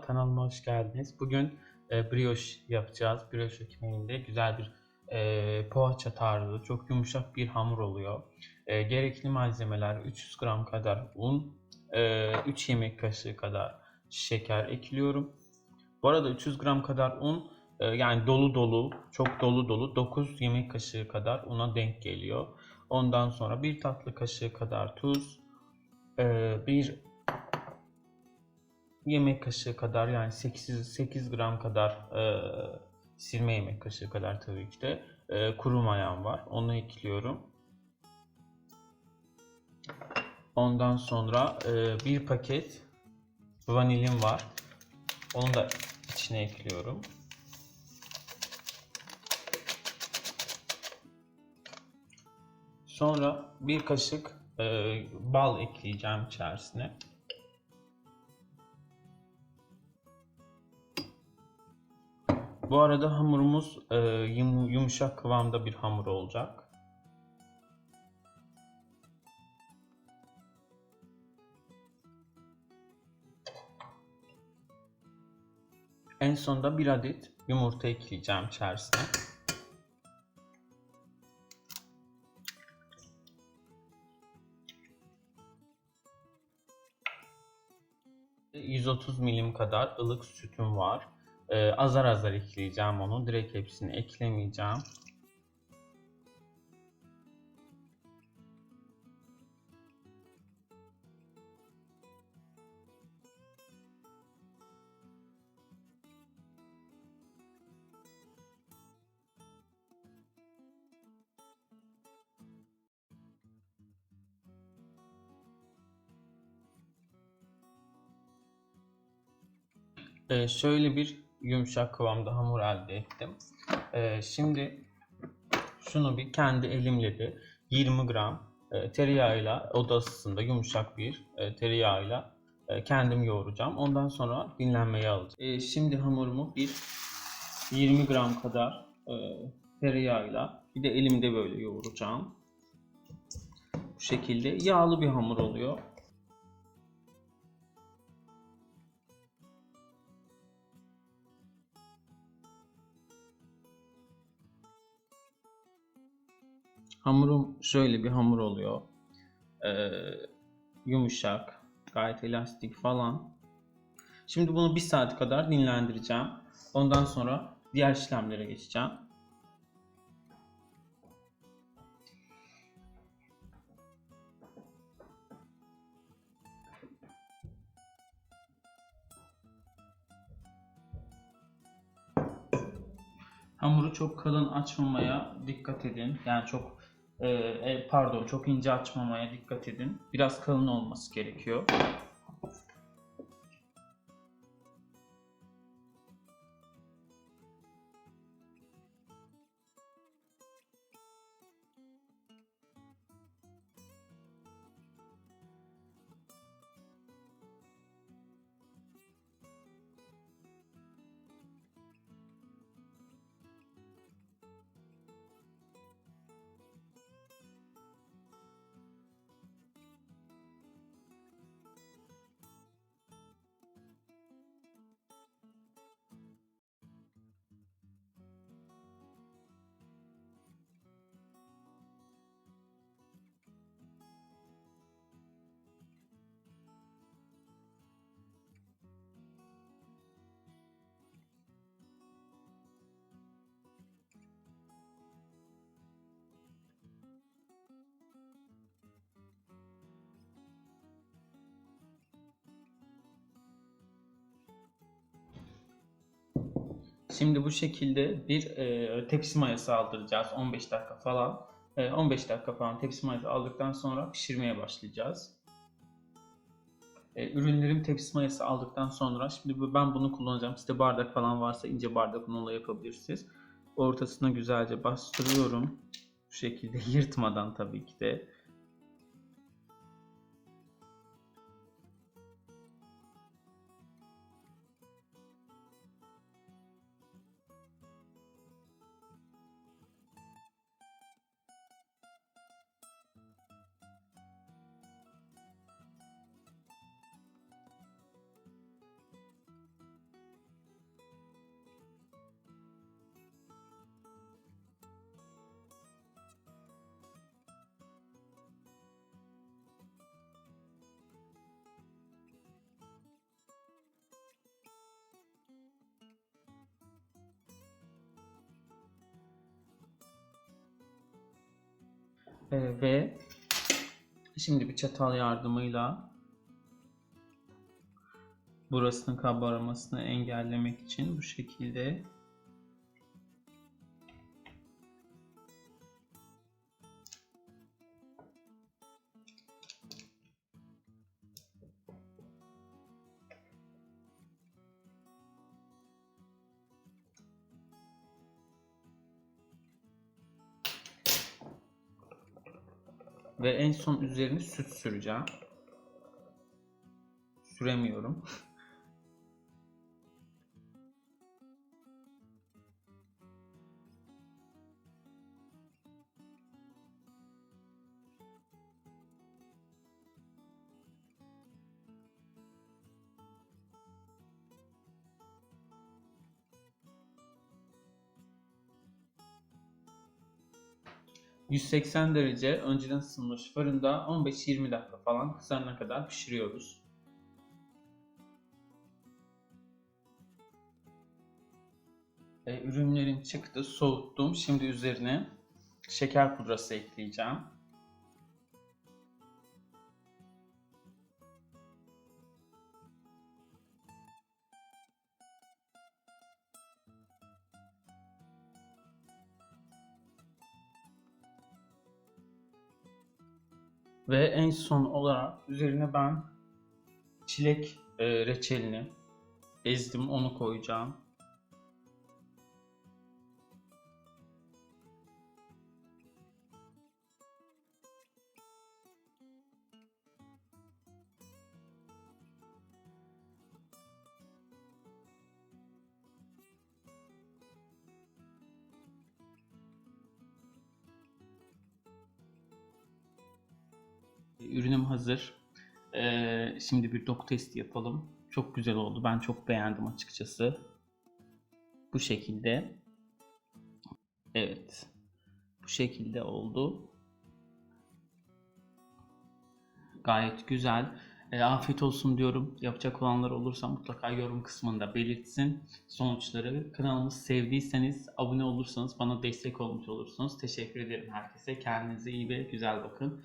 Kanalıma hoş geldiniz. Bugün e, brioche yapacağız. Brioche ekmeğinde güzel bir e, poğaça tarzı, çok yumuşak bir hamur oluyor. E, gerekli malzemeler 300 gram kadar un, e, 3 yemek kaşığı kadar şeker ekliyorum. Bu arada 300 gram kadar un, e, yani dolu dolu, çok dolu dolu 9 yemek kaşığı kadar una denk geliyor. Ondan sonra bir tatlı kaşığı kadar tuz, e, bir yemek kaşığı kadar yani 8, 8 gram kadar e, silme yemek kaşığı kadar tabii ki de e, kuru mayam var. Onu ekliyorum. Ondan sonra e, bir paket vanilim var. Onu da içine ekliyorum. Sonra bir kaşık e, bal ekleyeceğim içerisine. Bu arada hamurumuz e, yum- yumuşak kıvamda bir hamur olacak. En sonunda bir adet yumurta ekleyeceğim içerisine. ...130 milim kadar ılık sütüm var. Ee, azar azar ekleyeceğim onu. Direkt hepsini eklemeyeceğim. Ee, şöyle bir yumuşak kıvamda hamur elde ettim. Ee, şimdi şunu bir kendi elimle de 20 gram e, tereyağıyla oda ısısında yumuşak bir e, tereyağıyla e, kendim yoğuracağım. Ondan sonra dinlenmeye alacağım. E, şimdi hamurumu bir 20 gram kadar e, tereyağıyla bir de elimde böyle yoğuracağım. Bu şekilde yağlı bir hamur oluyor. Hamurum şöyle bir hamur oluyor. Ee, yumuşak, gayet elastik falan. Şimdi bunu bir saat kadar dinlendireceğim. Ondan sonra diğer işlemlere geçeceğim. Hamuru çok kalın açmamaya dikkat edin. Yani çok e, e, pardon çok ince açmamaya dikkat edin. Biraz kalın olması gerekiyor. Şimdi bu şekilde bir e, tepsi mayası aldıracağız 15 dakika falan. E, 15 dakika falan tepsi mayası aldıktan sonra pişirmeye başlayacağız. E, ürünlerim tepsi mayası aldıktan sonra şimdi ben bunu kullanacağım. Sizde bardak falan varsa ince bardak onunla yapabilirsiniz. Ortasına güzelce bastırıyorum. Bu şekilde yırtmadan tabii ki de. Ee, ve şimdi bir çatal yardımıyla burasının kabarmasını engellemek için bu şekilde ve en son üzerine süt süreceğim. Süremiyorum. ...180 derece önceden ısınmış fırında 15-20 dakika falan kızarana kadar pişiriyoruz. E, ürünlerim çıktı, soğuttum. Şimdi üzerine şeker pudrası ekleyeceğim. Ve en son olarak üzerine ben çilek e, reçelini ezdim, onu koyacağım. Ürünüm hazır. Ee, şimdi bir doku testi yapalım. Çok güzel oldu. Ben çok beğendim açıkçası. Bu şekilde. Evet. Bu şekilde oldu. Gayet güzel. E, afiyet olsun diyorum. Yapacak olanlar olursa mutlaka yorum kısmında belirtsin sonuçları. Kanalımızı sevdiyseniz abone olursanız bana destek olmuş olursunuz. Teşekkür ederim herkese. Kendinize iyi ve güzel bakın.